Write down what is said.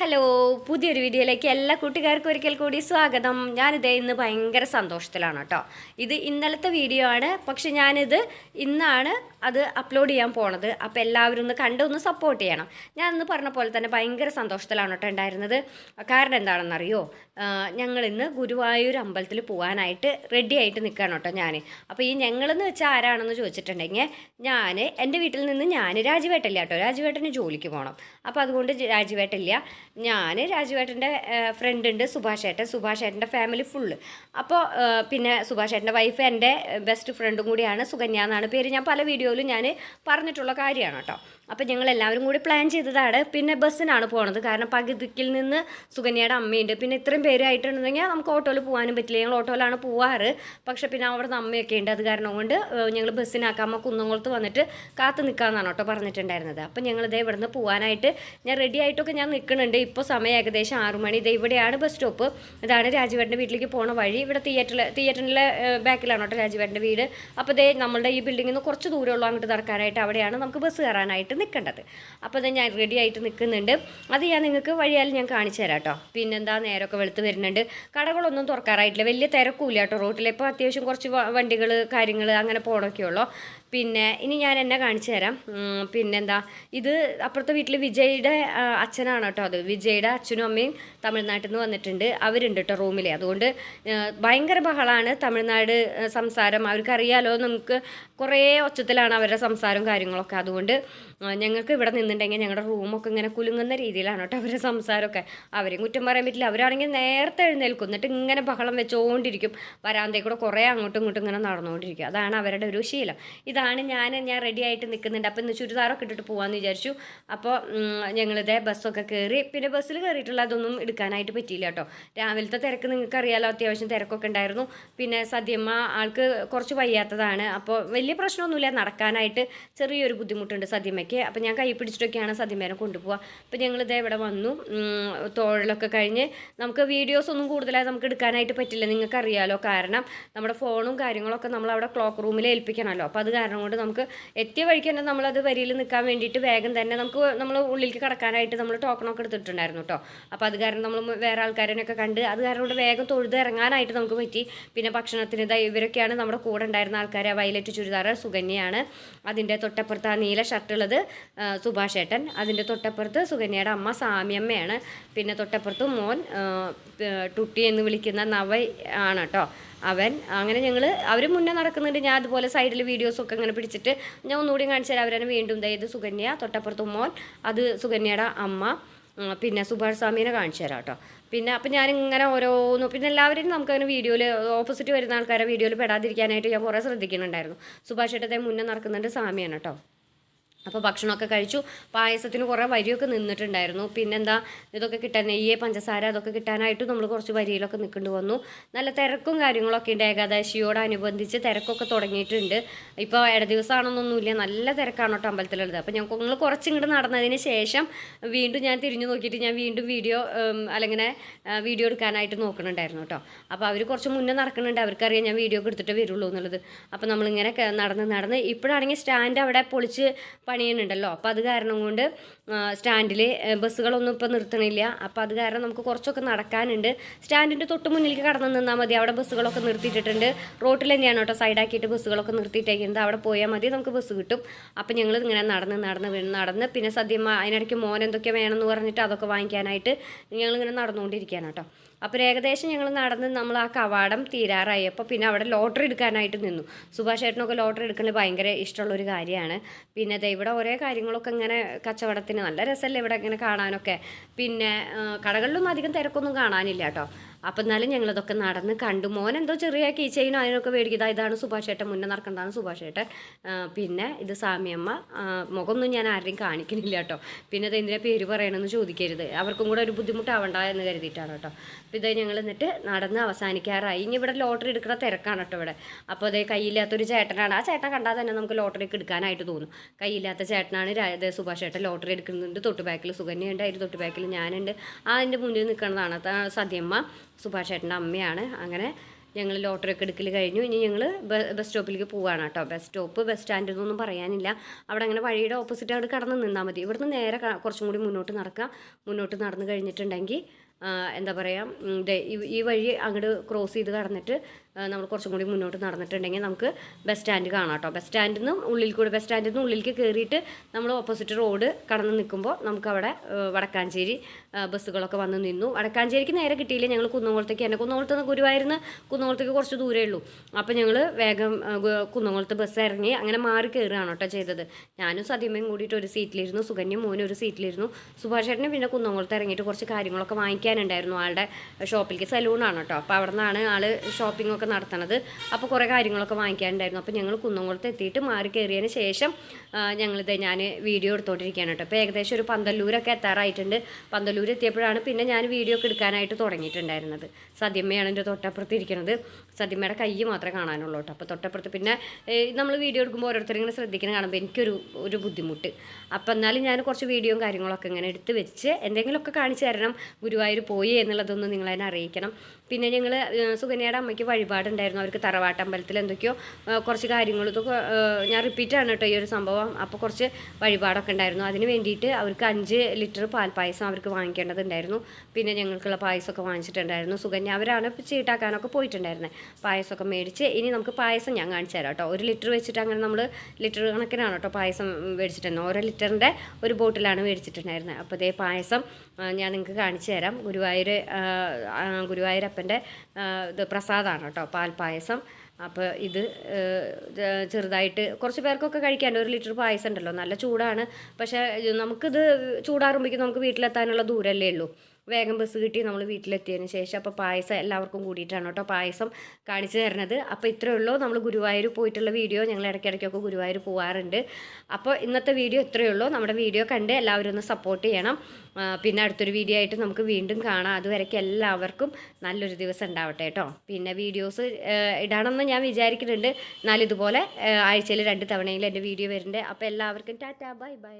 Hello പുതിയൊരു വീഡിയോയിലേക്ക് എല്ലാ കൂട്ടുകാർക്കും ഒരിക്കൽ കൂടി സ്വാഗതം. ഞാനിത് ഇന്ന് ഭയങ്കര സന്തോഷത്തിലാണ് കേട്ടോ. ഇത് ഇന്നലത്തെ വീഡിയോ ആണ്. പക്ഷെ ഞാനിത് ഇന്നാണ് അത് അപ്ലോഡ് ചെയ്യാൻ പോണത്. അപ്പോൾ എല്ലാവരും ഒന്ന് കണ്ട് ഒന്ന് സപ്പോർട്ട് ചെയ്യണം. ഞാൻ ഇന്ന് പറഞ്ഞ പോലെ തന്നെ ഭയങ്കര സന്തോഷത്തിലാണ് കേട്ടോ ഉണ്ടായിരുന്നത്. കാരണം എന്താണെന്നറിയോ? ഞങ്ങൾ ഇന്ന് ഗുരുവായൂർ അമ്പലത്തിൽ പോകാനായിട്ട് റെഡി ആയിട്ട് നിൽക്കുകയാണ് കേട്ടോ ഞാൻ അപ്പോൾ ഈ ഞങ്ങളെന്ന് വെച്ചാൽ ആരാണെന്ന് ചോദിച്ചിട്ടുണ്ടെങ്കിൽ ഞാൻ എന്റെ വീട്ടിൽ നിന്ന് ഞാൻ രാജുവേട്ടല്ല കേട്ടോ. രാജുവേട്ടന് ജോലിക്ക് പോകണം അപ്പോൾ അതുകൊണ്ട് രാജുവേട്ടില്ല ഞാൻ രാജുവേട്ടന്റെ ഫ്രണ്ട് ഉണ്ട് സുഭാഷ് ഏട്ടൻ സുഭാഷ് ഏട്ടന്റെ ഫാമിലി ഫുള്ള് അപ്പോൾ പിന്നെ സുഭാഷ് ഏട്ടന്റെ വൈഫ് എന്റെ ബെസ്റ്റ് ഫ്രണ്ടും കൂടിയാണ് സുകന്യ എന്നാണ് പേര്. ഞാൻ പല വീഡിയോയിലും ഞാൻ പറഞ്ഞിട്ടുള്ള കാര്യമാണ് കേട്ടോ. അപ്പോൾ ഞങ്ങൾ എല്ലാവരും കൂടി പ്ലാൻ ചെയ്തതാണ്. പിന്നെ ബസ്സിനാണ് പോണത്. കാരണം പകുതിക്കിൽ നിന്ന് സുകന്യയുടെ അമ്മയുണ്ട്. പിന്നെ ഇത്രയും പേരായിട്ടുണ്ടെങ്കിൽ നമുക്ക് ഓട്ടോയിൽ പോകാനും പറ്റില്ല. ഞങ്ങൾ ഓട്ടോയിലാണ് പോവാറ്. പക്ഷെ പിന്നെ അവിടെ നിന്ന് അമ്മയൊക്കെ ഉണ്ട്. അത് കാരണം കൊണ്ട് ഞങ്ങൾ ബസ്സിനാക്കാമ്മ കുന്നംകുളത്ത് വന്നിട്ട് കാത്തു നിൽക്കാമെന്നാണ് കേട്ടോ പറഞ്ഞിട്ടുണ്ടായിരുന്നത്. അപ്പം ഞങ്ങളിതേ ഇവിടുന്ന് പോകാനായിട്ട് ഞാൻ റെഡി ആയിട്ടൊക്കെ ഞാൻ നിൽക്കുന്നുണ്ട് ഇപ്പോൾ സമയം ഏകദേശം ആറു മണി. ഇത് ഇവിടെയാണ് ബസ് സ്റ്റോപ്പ്. ഇതാണ് രാജുവേട്ടന്റെ വീട്ടിലേക്ക് പോണ വഴി. ഇവിടെ തിയേറ്ററിൽ തിയേറ്ററിന്റെ ബാക്കിലാണ് കേട്ടോ രാജുവേട്ടന്റെ വീട്. അപ്പോൾ ഇതേ നമ്മളുടെ ഈ ബിൽഡിങ്ങിൽ നിന്ന് കുറച്ച് ദൂരമുള്ളൂ അങ്ങോട്ട് നടക്കാനായിട്ട് അവിടെയാണ് നമുക്ക് ബസ് കയറാനായിട്ട് നിൽക്കേണ്ടത്. അപ്പോൾ ഇത് ഞാൻ റെഡി ആയിട്ട് നിൽക്കുന്നുണ്ട്. അത് ഞാൻ നിങ്ങൾക്ക് വഴിയാലും ഞാൻ കാണിച്ചു തരാം കേട്ടോ പിന്നെന്താ നേരമൊക്കെ വെളുത്ത് വരുന്നുണ്ട്. കടകളൊന്നും തുറക്കാറായിട്ടില്ല. വലിയ തിരക്കൂല കേട്ടോ റോട്ടിൽ ഇപ്പോൾ അത്യാവശ്യം കുറച്ച് വണ്ടികൾ കാര്യങ്ങൾ അങ്ങനെ പോകണമൊക്കെ ഉള്ളൂ പിന്നെ ഇനി ഞാൻ എന്നെ കാണിച്ചു തരാം. പിന്നെന്താ? ഇത് അപ്പുറത്തെ വീട്ടിൽ വിജയുടെ അച്ഛനാണ് കേട്ടോ അത്. വിജയുടെ അച്ഛനും അമ്മയും തമിഴ്നാട്ടിൽ നിന്ന് വന്നിട്ടുണ്ട്. അവരുണ്ട് കേട്ടോ റൂമിൽ അതുകൊണ്ട് ഭയങ്കര ബഹളമാണ് തമിഴ്നാട് സംസാരം. അവർക്കറിയാലോ നമുക്ക് കുറേ ഒച്ചത്തിലാണ് അവരുടെ സംസാരവും കാര്യങ്ങളൊക്കെ. അതുകൊണ്ട് ഞങ്ങൾക്ക് ഇവിടെ നിന്നുണ്ടെങ്കിൽ ഞങ്ങളുടെ റൂമൊക്കെ ഇങ്ങനെ കുലുങ്ങുന്ന രീതിയിലാണ് കേട്ടോ അവരുടെ സംസാരമൊക്കെ. അവരെയും കുറ്റം പറയാൻ പറ്റില്ല. അവരാണെങ്കിൽ നേരത്തെ എഴുന്നേൽക്കും. എന്നിട്ട് ഇങ്ങനെ ബഹളം വെച്ചുകൊണ്ടിരിക്കും വരാന്തേ കൂടെ കുറേ അങ്ങോട്ടും ഇങ്ങോട്ടും ഇങ്ങനെ നടന്നുകൊണ്ടിരിക്കും. അതാണ് അവരുടെ ഒരു ശീലം. ഇതാണ് ഞാൻ ഞാൻ റെഡി ആയിട്ട് നിൽക്കുന്നുണ്ട് അപ്പോൾ ഇന്ന് ചുരിദാറൊക്കെ ഇട്ടിട്ട് പോകാമെന്ന് വിചാരിച്ചു. അപ്പോൾ ഞങ്ങളിതേ ബസ്സൊക്കെ കയറി പിന്നെ ബസ്സിൽ കയറിയിട്ടുള്ള അതൊന്നും എടുക്കാനായിട്ട് പറ്റിയില്ല കേട്ടോ. രാവിലത്തെ തിരക്ക് നിങ്ങൾക്ക് അറിയാലോ അത്യാവശ്യം തിരക്കൊക്കെ ഉണ്ടായിരുന്നു. പിന്നെ സദ്യമ്മ ആൾക്ക് കുറച്ച് വയ്യാത്തതാണ്. അപ്പോൾ വലിയ പ്രശ്നമൊന്നുമില്ല നടക്കാനായിട്ട് ചെറിയൊരു ബുദ്ധിമുട്ടുണ്ട് സദ്യമ്മയ്ക്ക്. അപ്പോൾ ഞാൻ കൈ പിടിച്ചിട്ടൊക്കെയാണ് സദ്യമ്മേനെ കൊണ്ടുപോകുക അപ്പോൾ ഞങ്ങളിതേ ഇവിടെ വന്നു. തോഴലൊക്കെ കഴിഞ്ഞ് നമുക്ക് വീഡിയോസ് ഒന്നും കൂടുതലായി നമുക്ക് എടുക്കാനായിട്ട് പറ്റില്ല നിങ്ങൾക്ക് അറിയാലോ കാരണം നമ്മുടെ ഫോണും കാര്യങ്ങളൊക്കെ നമ്മൾ അവിടെ ക്ലോക്ക് റൂമിൽ ഏൽപ്പിക്കണമല്ലോ. അപ്പോൾ അത് കൊണ്ട് നമുക്ക് എത്തിയ വഴിക്ക് തന്നെ നമ്മളത് വരിയിൽ നിൽക്കാൻ വേണ്ടിയിട്ട് വേഗം തന്നെ നമുക്ക് നമ്മൾ ഉള്ളിലേക്ക് കടക്കാനായിട്ട് നമ്മൾ ടോക്കണൊക്കെ എടുത്തിട്ടുണ്ടായിരുന്നു കേട്ടോ അപ്പോൾ അത് കാരണം നമ്മൾ വേറെ ആൾക്കാരെയൊക്കെ കണ്ട് അത് കാരണം കൊണ്ട് വേഗം തൊഴുത് ഇറങ്ങാനായിട്ട് നമുക്ക് പറ്റി. പിന്നെ ഭക്ഷണത്തിന് ഇതാ ഇവരൊക്കെയാണ് നമ്മുടെ കൂടെ ഉണ്ടായിരുന്ന ആൾക്കാർ വയലറ്റ് ചുരിദാർ സുകന്യയാണ്. അതിന്റെ തൊട്ടപ്പുറത്ത് ആ നീല ഷർട്ടുള്ളത് സുഭാഷ് ഏട്ടൻ. അതിന്റെ തൊട്ടപ്പുറത്ത് സുകന്യയുടെ അമ്മ സാമ്യമ്മയാണ് പിന്നെ തൊട്ടപ്പുറത്ത് മോൻ ടുട്ടി എന്ന് വിളിക്കുന്ന നവ ആണ് കേട്ടോ അവൻ അങ്ങനെ ഞങ്ങൾ അവർ മുന്നേ നടക്കുന്നുണ്ട്. ഞാൻ അതുപോലെ സൈഡിൽ വീഡിയോസൊക്കെ ഇങ്ങനെ പിടിച്ചിട്ട് ഞാൻ ഒന്നുകൂടി കാണിച്ചു തരാം. അവരെ വീണ്ടും ദേ ഇത് സുകന്യ തൊട്ടപ്പുറത്ത് മോൻ അത് സുകന്യയുടെ അമ്മ പിന്നെ സുഭാഷ് സ്വാമീനെ കാണിച്ചു തരാം കേട്ടോ പിന്നെ അപ്പം ഞാനിങ്ങനെ ഓരോന്നും പിന്നെ എല്ലാവരെയും നമുക്കങ്ങനെ വീഡിയോയിൽ ഓപ്പോസിറ്റ് വരുന്ന ആൾക്കാരെ വീഡിയോയിൽ പെടാതിരിക്കാനായിട്ട് ഞാൻ കുറേ ശ്രദ്ധിക്കുന്നുണ്ടായിരുന്നു. സുഭാഷ് ഏട്ടത്തെ മുന്നേ നടക്കുന്നുണ്ട് സ്വാമിയാണ് കേട്ടോ അപ്പോൾ ഭക്ഷണമൊക്കെ കഴിച്ചു. പായസത്തിന് കുറേ വരിയൊക്കെ നിന്നിട്ടുണ്ടായിരുന്നു. പിന്നെന്താ ഇതൊക്കെ കിട്ടാൻ നെയ്യ് പഞ്ചസാര അതൊക്കെ കിട്ടാനായിട്ട് നമ്മൾ കുറച്ച് വരിയിലൊക്കെ നിൽക്കേണ്ടി വന്നു. നല്ല തിരക്കും കാര്യങ്ങളൊക്കെ ഉണ്ട് ഏകാദശിയോടനുബന്ധിച്ച് തിരക്കൊക്കെ തുടങ്ങിയിട്ടുണ്ട്. ഇപ്പോൾ ഇട ദിവസമാണെന്നൊന്നുമില്ല നല്ല തിരക്കാണ് കേട്ടോ അമ്പലത്തിലുള്ളത്. അപ്പോൾ ഞങ്ങൾക്ക് നിങ്ങൾ കുറച്ചിങ്ങോട്ട് നടന്നതിന് ശേഷം വീണ്ടും ഞാൻ തിരിഞ്ഞു നോക്കിയിട്ട് ഞാൻ വീണ്ടും വീഡിയോ അല്ലെങ്കിൽ വീഡിയോ എടുക്കാനായിട്ട് നോക്കുന്നുണ്ടായിരുന്നു കേട്ടോ. അപ്പോൾ അവർ കുറച്ച് മുന്നേ നടക്കുന്നുണ്ട്. അവർക്കറിയാം ഞാൻ വീഡിയോ ഒക്കെ എടുത്തിട്ട് വരുള്ളൂ എന്നുള്ളത്. അപ്പോൾ നമ്മളിങ്ങനെ നടന്ന് നടന്ന് ഇപ്പോഴാണെങ്കിൽ സ്റ്റാൻഡ് അവിടെ പൊളിച്ച് പണിയുന്നുണ്ടല്ലോ. അപ്പോൾ അത് കാരണം കൊണ്ട് സ്റ്റാൻഡിൽ ബസ്സുകളൊന്നും ഇപ്പോൾ നിർത്തണില്ല. അപ്പോൾ അത് കാരണം നമുക്ക് കുറച്ചൊക്കെ നടക്കാനുണ്ട്. സ്റ്റാൻഡിന്റെ തൊട്ട് മുന്നിലേക്ക് കടന്ന് നിന്നാൽ മതി. അവിടെ ബസ്സുകളൊക്കെ നിർത്തിയിട്ടിട്ടുണ്ട്. റോട്ടിൽ തന്നെയാണ് കേട്ടോ സൈഡാക്കിയിട്ട് ബസ്സുകളൊക്കെ നിർത്തിയിട്ടേക്കുന്നത്. അവിടെ പോയാൽ മതി. നമുക്ക് ബസ് കിട്ടും. അപ്പോൾ ഞങ്ങൾ ഇങ്ങനെ നടന്ന് നടന്ന് നടന്ന് പിന്നെ സദ്യം അതിനിടയ്ക്ക് മോൻ എന്തൊക്കെ വേണമെന്ന് പറഞ്ഞിട്ട് അതൊക്കെ വാങ്ങിക്കാനായിട്ട് ഞങ്ങളിങ്ങനെ നടന്നുകൊണ്ടിരിക്കുകയാണ് കേട്ടോ. അപ്പോൾ ഏകദേശം ഞങ്ങൾ നടന്ന് നമ്മൾ ആ കവാടം തീരാറായി. അപ്പോൾ പിന്നെ അവിടെ ലോട്ടറി എടുക്കാനായിട്ട് നിന്നു. സുഭാഷ് ചേട്ടനൊക്കെ ലോട്ടറി എടുക്കുന്നത് ഭയങ്കര ഇഷ്ടമുള്ളൊരു കാര്യമാണ്. പിന്നെ ദേ ഇവിടെ ഓരോ കാര്യങ്ങളൊക്കെ ഇങ്ങനെ കച്ചവടത്തിന് നല്ല രസമല്ലേ ഇവിടെ ഇങ്ങനെ കാണാനൊക്കെ. പിന്നെ കടകളിലൊന്നും അധികം തിരക്കൊന്നും കാണാനില്ല കേട്ടോ. അപ്പം എന്നാലും ഞങ്ങളതൊക്കെ നടന്ന് കണ്ടു. മോൻ എന്തോ ചെറിയ കീ ചെയിനോ അതിനൊക്കെ മേടിക്കുക ഇതാണ് സുഭാഷ് ഏട്ടൻ മുന്നേ നടക്കേണ്ടതാണ് സുഭാഷ് ഏട്ടൻ പിന്നെ ഇത് സാമിയമ്മ. മുഖമൊന്നും ഞാൻ ആരെയും കാണിക്കുന്നില്ല കേട്ടോ. പിന്നെ ഇത് എന്തിനാ പേര് പറയണമെന്ന് ചോദിക്കരുത്. അവർക്കും കൂടെ ഒരു ബുദ്ധിമുട്ടാവണ്ട എന്ന് കരുതിയിട്ടാണ് കേട്ടോ. അപ്പോൾ ഇത് ഞങ്ങൾ എന്നിട്ട് നടന്ന് അവസാനിക്കാറായി. ഇനി ഇവിടെ ലോട്ടറി എടുക്കുന്ന തിരക്കാണ് കേട്ടോ ഇവിടെ. അപ്പോൾ അതേ കയ്യില്ലാത്തൊരു ചേട്ടനാണ്. ആ ചേട്ടൻ കണ്ടാൽ തന്നെ നമുക്ക് ലോട്ടറിക്ക് എടുക്കാനായിട്ട് തോന്നും. കയ്യില്ലാത്ത ചേട്ടനാണ് അതായത് സുഭാഷ് ചേട്ടൻ ലോട്ടറി എടുക്കുന്നുണ്ട്. തൊട്ട് ബാക്കിൽ സുകന്യുണ്ട് അതിന്റെ തൊട്ട് ബാക്കിൽ ഞാനുണ്ട്. ആ അതിന്റെ മുന്നിൽ നിൽക്കുന്നതാണ് സദ്യമ്മ സുഭാഷ് ചേട്ടന്റെ അമ്മയാണ്. അങ്ങനെ ഞങ്ങൾ ലോട്ടറി ഒക്കെ എടുക്കൽ കഴിഞ്ഞു. ഇനി ഞങ്ങൾ ബസ് സ്റ്റോപ്പിലേക്ക് പോവുകയാണ് കേട്ടോ. ബസ് സ്റ്റോപ്പ് ബസ് സ്റ്റാൻഡ് നിന്നൊന്നും പറയാനില്ല. അവിടെ അങ്ങനെ വഴിയുടെ ഓപ്പോസിറ്റ് അവിടെ കടന്ന് നിന്നാൽ മതി. ഇവിടുന്ന് നേരെ കുറച്ചും കൂടി മുന്നോട്ട് നടക്കുക മുന്നോട്ട് നടന്നു കഴിഞ്ഞിട്ടുണ്ടെങ്കിൽ എന്താ പറയുക ഈ വഴി അങ്ങോട്ട് ക്രോസ് ചെയ്ത് കടന്നിട്ട് നമ്മൾ കുറച്ചും കൂടി മുന്നോട്ട് നടന്നിട്ടുണ്ടെങ്കിൽ നമുക്ക് ബസ് സ്റ്റാൻഡ് കാണാം കേട്ടോ ബസ് സ്റ്റാൻഡിൽ നിന്നും ഉള്ളിൽ കൂടി ബസ് സ്റ്റാൻഡിൽ നിന്ന് ഉള്ളിലേക്ക് കയറിയിട്ട് നമ്മൾ ഓപ്പോസിറ്റ് റോഡ് കടന്ന് നിൽക്കുമ്പോൾ നമുക്കവിടെ വടക്കാഞ്ചേരി ബസ്സുകളൊക്കെ വന്ന് നിന്നു. വടക്കാഞ്ചേരിക്ക് നേരെ കിട്ടിയില്ല. ഞങ്ങൾ കുന്നംകുളത്തേക്ക് തന്നെ. കുന്നംകുളത്ത് നിന്ന് ഗുരുവായൂരിന്ന് കുന്നംകുളത്തേക്ക് കുറച്ച് ദൂരമേ ഉള്ളൂ. അപ്പോൾ ഞങ്ങൾ വേഗം കുന്നംകുളത്ത് ബസ് ഇറങ്ങി അങ്ങനെ മാറി കയറുകയാണ് കേട്ടോ ചെയ്തത്. ഞാനും സതിമയും കൂടിയിട്ട് ഒരു സീറ്റിലിരുന്നു. സുകന്യം മോനും ഒരു സീറ്റിലിരുന്നു. സുഭാഷ് ചേട്ടന് പിന്നെ കുന്നംകുളത്ത് ഇറങ്ങിയിട്ട് കുറച്ച് കാര്യങ്ങളൊക്കെ വാങ്ങിക്കാനുണ്ടായിരുന്നു. ആളുടെ ഷോപ്പിലേക്ക് സലൂണാണ് കേട്ടോ അപ്പോൾ അവിടെ നിന്നാണ് ആൾ ഷോപ്പിംഗ് ഒക്കെ നടത്തണത്. അപ്പോൾ കുറേ കാര്യങ്ങളൊക്കെ വാങ്ങിക്കാനുണ്ടായിരുന്നു. അപ്പോൾ ഞങ്ങൾ കുന്നംകുളത്ത് എത്തിയിട്ട് മാറി കയറിയതിന് ശേഷം ഞങ്ങളിത് ഞാൻ വീഡിയോ എടുത്തോണ്ടിരിക്കുകയാണ് കേട്ടോ. അപ്പോൾ ഏകദേശം ഒരു പന്തല്ലൂരൊക്കെ എത്താറായിട്ടുണ്ട്. പന്തല്ലൂർ എത്തിയപ്പോഴാണ് പിന്നെ ഞാൻ വീഡിയോ ഒക്കെ എടുക്കാനായിട്ട് തുടങ്ങിയിട്ടുണ്ടായിരുന്നത്. സദ്യമ്മയാണ് എന്റെ തൊട്ടപ്പുറത്ത് ഇരിക്കുന്നത് സദ്യമ്മയുടെ കൈ മാത്രമേ കാണാനുള്ളൂ കേട്ടോ. അപ്പോൾ തൊട്ടപ്പുറത്ത് പിന്നെ നമ്മൾ വീഡിയോ എടുക്കുമ്പോൾ ഓരോരുത്തരും ഇങ്ങനെ ശ്രദ്ധിക്കണം കാണുമ്പോൾ എനിക്കൊരു ഒരു ബുദ്ധിമുട്ട്. അപ്പോൾ എന്നാലും ഞാൻ കുറച്ച് വീഡിയോയും കാര്യങ്ങളൊക്കെ ഇങ്ങനെ എടുത്ത് വെച്ച് എന്തെങ്കിലുമൊക്കെ കാണിച്ചു തരണം. ഗുരുവായൂർ പോയി നിങ്ങൾ നിങ്ങളതിനെ അറിയിക്കണം. പിന്നെ ഞങ്ങൾ സുകന്യയുടെ അമ്മയ്ക്ക് വഴിപാടുണ്ടായിരുന്നു അവർക്ക് തറവാട്ടമ്പലത്തിൽ എന്തൊക്കെയോ കുറച്ച് കാര്യങ്ങൾ ഇതൊക്കെ ഞാൻ റിപ്പീറ്റാണ് കേട്ടോ ഈ ഒരു സംഭവം. അപ്പോൾ കുറച്ച് വഴിപാടൊക്കെ ഉണ്ടായിരുന്നു. അതിന് വേണ്ടിയിട്ട് അവർക്ക് അഞ്ച് ലിറ്റർ പാൽപ്പായസം അവർക്ക് വാങ്ങിക്കേണ്ടതുണ്ടായിരുന്നു. പിന്നെ ഞങ്ങൾക്കുള്ള പായസമൊക്കെ വാങ്ങിച്ചിട്ടുണ്ടായിരുന്നു. സുകന്യ അവരാണ് ചീട്ടാക്കാനൊക്കെ പോയിട്ടുണ്ടായിരുന്നത് പായസമൊക്കെ മേടിച്ച് ഇനി നമുക്ക് പായസം ഞാൻ കാണിച്ചു തരാം കേട്ടോ. ഒരു ലിറ്റർ വെച്ചിട്ട് അങ്ങനെ നമ്മൾ ലിറ്റർ കണക്കിനാണ് കേട്ടോ പായസം മേടിച്ചിട്ടുണ്ടായിരുന്നത് ഓരോ ലിറ്ററിന്റെ ഒരു ബോട്ടിലാണ് മേടിച്ചിട്ടുണ്ടായിരുന്നത് അപ്പോൾ ഇതേ പായസം ഞാൻ നിങ്ങൾക്ക് കാണിച്ചു തരാം. ഗുരുവായൂർ ഗുരുവായൂരപ്പന്റെ ഇത് പ്രസാദമാണ് കേട്ടോ. പാൽപ്പായസം. അപ്പോൾ ഇത് ചെറുതായിട്ട് കുറച്ച് പേർക്കൊക്കെ കഴിക്കാൻ ഒരു ലിറ്റർ പായസം ഉണ്ടല്ലോ നല്ല ചൂടാണ്. പക്ഷേ നമുക്കിത് ചൂടാറുമ്പോഴേക്കും നമുക്ക് വീട്ടിലെത്താനുള്ള ദൂരമല്ലേ ഉള്ളൂ. വേഗം ബസ് കിട്ടി നമ്മൾ വീട്ടിലെത്തിയതിന് ശേഷം. അപ്പോൾ പായസം എല്ലാവർക്കും കൂടിയിട്ടാണ് കേട്ടോ പായസം കാണിച്ചു തരുന്നത്. അപ്പോൾ ഇത്രയേ ഉള്ളൂ. നമ്മൾ ഗുരുവായൂർ പോയിട്ടുള്ള വീഡിയോ ഞങ്ങൾ ഇടയ്ക്കിടയ്ക്കൊക്കെ ഗുരുവായൂർ പോകാറുണ്ട് അപ്പോൾ ഇന്നത്തെ വീഡിയോ ഇത്രയേ ഉള്ളൂ. നമ്മുടെ വീഡിയോ കണ്ട് എല്ലാവരും ഒന്ന് സപ്പോർട്ട് ചെയ്യണം. പിന്നെ അടുത്തൊരു വീഡിയോ ആയിട്ട് നമുക്ക് വീണ്ടും കാണാം. അതുവരയ്ക്ക് എല്ലാവർക്കും നല്ലൊരു ദിവസം ഉണ്ടാവട്ടെ കേട്ടോ. പിന്നെ വീഡിയോസ് ഇടണമെന്ന് ഞാൻ വിചാരിക്കുന്നുണ്ട്. എന്നാലും ഇതുപോലെ ആഴ്ചയിൽ രണ്ട് തവണയെങ്കിലും എന്റെ വീഡിയോ വരുന്നുണ്ട്. അപ്പോൾ എല്ലാവർക്കും ടാറ്റാ ബൈ ബൈ.